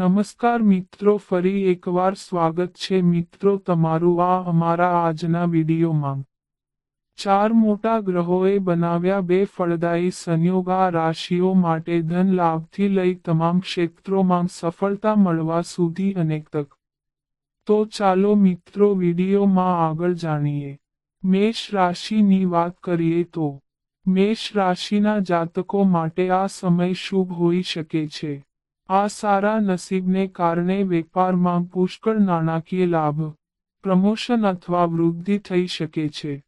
નમસ્કાર મિત્રો, ફરી એકવાર સ્વાગત છે મિત્રો તમારું આ અમારા આજના વિડીયોમાં. ચાર મોટા ગ્રહોએ બનાવ્યા બે ફળદાયી સંયોગ આ રાશિઓ માટે ધન લાભથી લઈ તમામ ક્ષેત્રોમાં સફળતા મળવા સુધી અનેક તક. તો ચાલો મિત્રો વિડીયોમાં આગળ જાણીએ. મેષ રાશિની વાત કરીએ તો, મેષ રાશિના જાતકો માટે આ સમય શુભ હોઈ શકે છે. આ સારા નસીબને કારણે વેપારમાં પુષ્કળ નાણાકીય લાભ, પ્રમોશન અથવા વૃદ્ધિ થઈ શકે છે.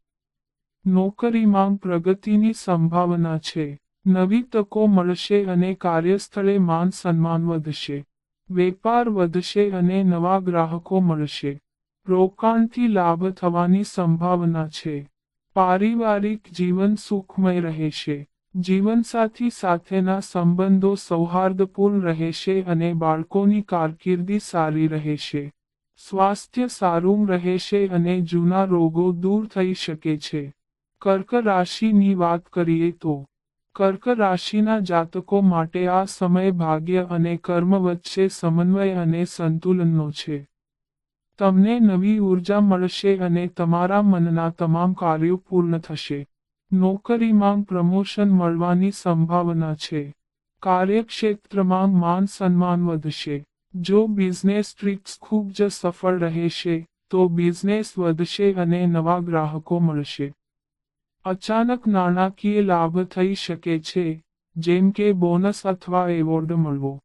નોકરીમાં પ્રગતિની સંભાવના છે. નવી તકો મળશે અને કાર્યસ્થળે માન સન્માન વધશે. વેપાર વધશે અને નવા ગ્રાહકો મળશે. રોકાણથી લાભ થવાની સંભાવના છે. પારિવારિક જીવન સુખમય રહેશે. જીવનસાથી સાથેના સંબંધો સૌહાર્દપૂર્ણ રહેશે અને બાળકોની કારકિર્દી સારી રહેશે. સ્વાસ્થ્ય સારું રહેશે અને જૂના રોગો દૂર થઈ શકે છે. કર્ક રાશિની વાત કરીએ તો, કર્ક રાશિના જાતકો માટે આ સમય ભાગ્ય અને કર્મ વચ્ચે સમન્વય અને સંતુલનનો છે. તમને નવી ઊર્જા મળશે અને તમારા મનના તમામ કાર્યો પૂર્ણ થશે. નોકરીમાં પ્રમોશન મળવાની સંભાવના છે. કાર્યક્ષેત્રમાં માન સન્માન વધશે. જો બિઝનેસ ટ્રીક્સ ખૂબ જ સફળ રહેશે, તો બિઝનેસ વધશે અને નવા ગ્રાહકો મળશે. અચાનક નાણાકીય લાભ થઈ શકે છે, જેમ કે બોનસ અથવા એવોર્ડ મળવો.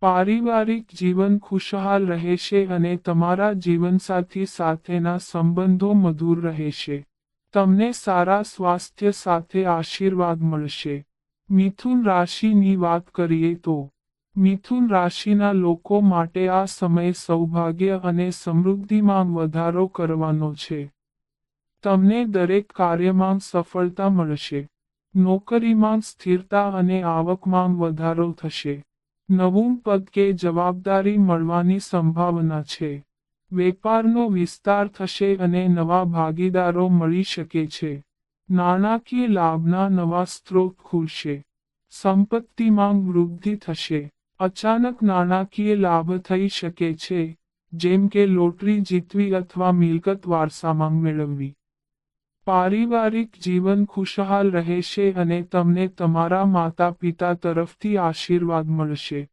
પારિવારિક જીવન ખુશહાલ રહેશે અને તમારા જીવનસાથી સાથેના સંબંધો મધુર રહેશે. તમને સારા સ્વાસ્થ્ય સાથે આશીર્વાદ મળશે. મિથુન રાશિની વાત કરીએ તો, મિથુન રાશિના લોકો માટે આ સમય સૌભાગ્ય અને સમૃદ્ધિમાં વધારો કરવાનો છે. તમને દરેક કાર્યમાં સફળતા મળશે. નોકરીમાં સ્થિરતા અને આવકમાં વધારો થશે. નવું પદ કે જવાબદારી મળવાની સંભાવના છે. વેપારનો વિસ્તાર થશે અને નવા ભાગીદારો મળી શકે છે. નાણાકીય લાભના નવા સ્ત્રોત ખુલશે. સંપત્તિમાં વૃદ્ધિ થશે. અચાનક નાણાકીય લાભ થઈ શકે છે. જેમ કે લોટરી જીતવી અથવા મિલકત વારસામાં મેળવવી. પારિવારિક જીવન ખુશહાલ રહેશે અને તમને તમારા માતા પિતા તરફથી આશીર્વાદ મળશે.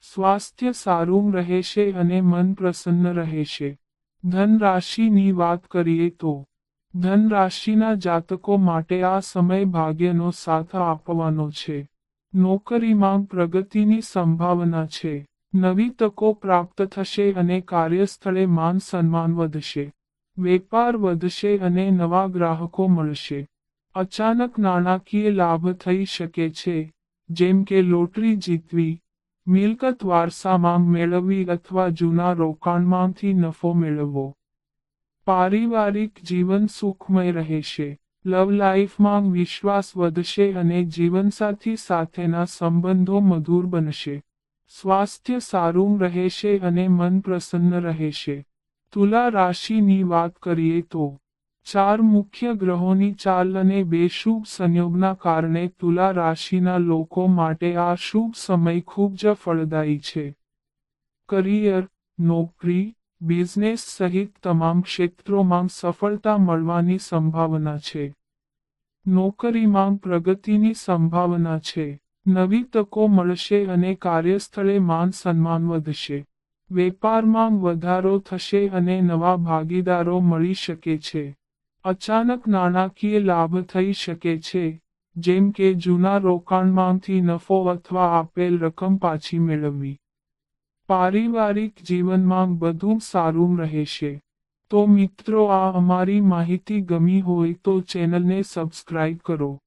સ્વાસ્થ્ય સારું રહેશે અને મન પ્રસન્ન રહેશે. ધન રાશિની વાત કરીએ તો ધન રાશિના જાતકો માટે આ સમય ભાગ્યનો સાથ આપવાનો છે. નોકરીમાં પ્રગતિની સંભાવના છે. નવી તકો પ્રાપ્ત થશે અને કાર્યસ્થળે માન સન્માન વધશે. વેપાર વધશે અને નવા ગ્રાહકો મળશે. અચાનક નાણાકીય લાભ થઈ શકે છે. જેમ કે લોટરી જીતવી મિલકત વારસામાં મેળવવી અથવા જૂના રોકાણમાંથી નફો મેળવવો. પારિવારિક જીવન સુખમય રહેશે. લવ લાઈફમાં વિશ્વાસ વધશે અને જીવનસાથી સાથેના સંબંધો મધુર બનશે. સ્વાસ્થ્ય સારું રહેશે અને મન પ્રસન્ન રહેશે. તુલા રાશિની વાત કરીએ તો ચાર મુખ્ય ગ્રહોની ચાલ અને બે શુભ સંયોગના કારણે તુલા રાશિના લોકો માટે આ શુભ સમય ખૂબ જ ફળદાયી છે. કરિયર, નોકરી, બિઝનેસ સહિત તમામ ક્ષેત્રોમાં સફળતા મળવાની સંભાવના છે. નોકરીમાં પ્રગતિની સંભાવના છે. નવી તકો મળશે અને કાર્યસ્થળે માન સન્માન વધશે. વેપારમાં વધારો થશે અને નવા ભાગીદારો મળી શકે છે. અચાનક નાણાકીય લાભ થઈ શકે છે, જેમ કે જૂના રોકાણમાંથી નફો અથવા આપેલ રકમ પાછી મેળવવી. પારિવારિક જીવનમાં બધું સારું રહેશે. તો મિત્રો, આ અમારી માહિતી ગમી હોય તો ચેનલને સબસ્ક્રાઇબ કરો.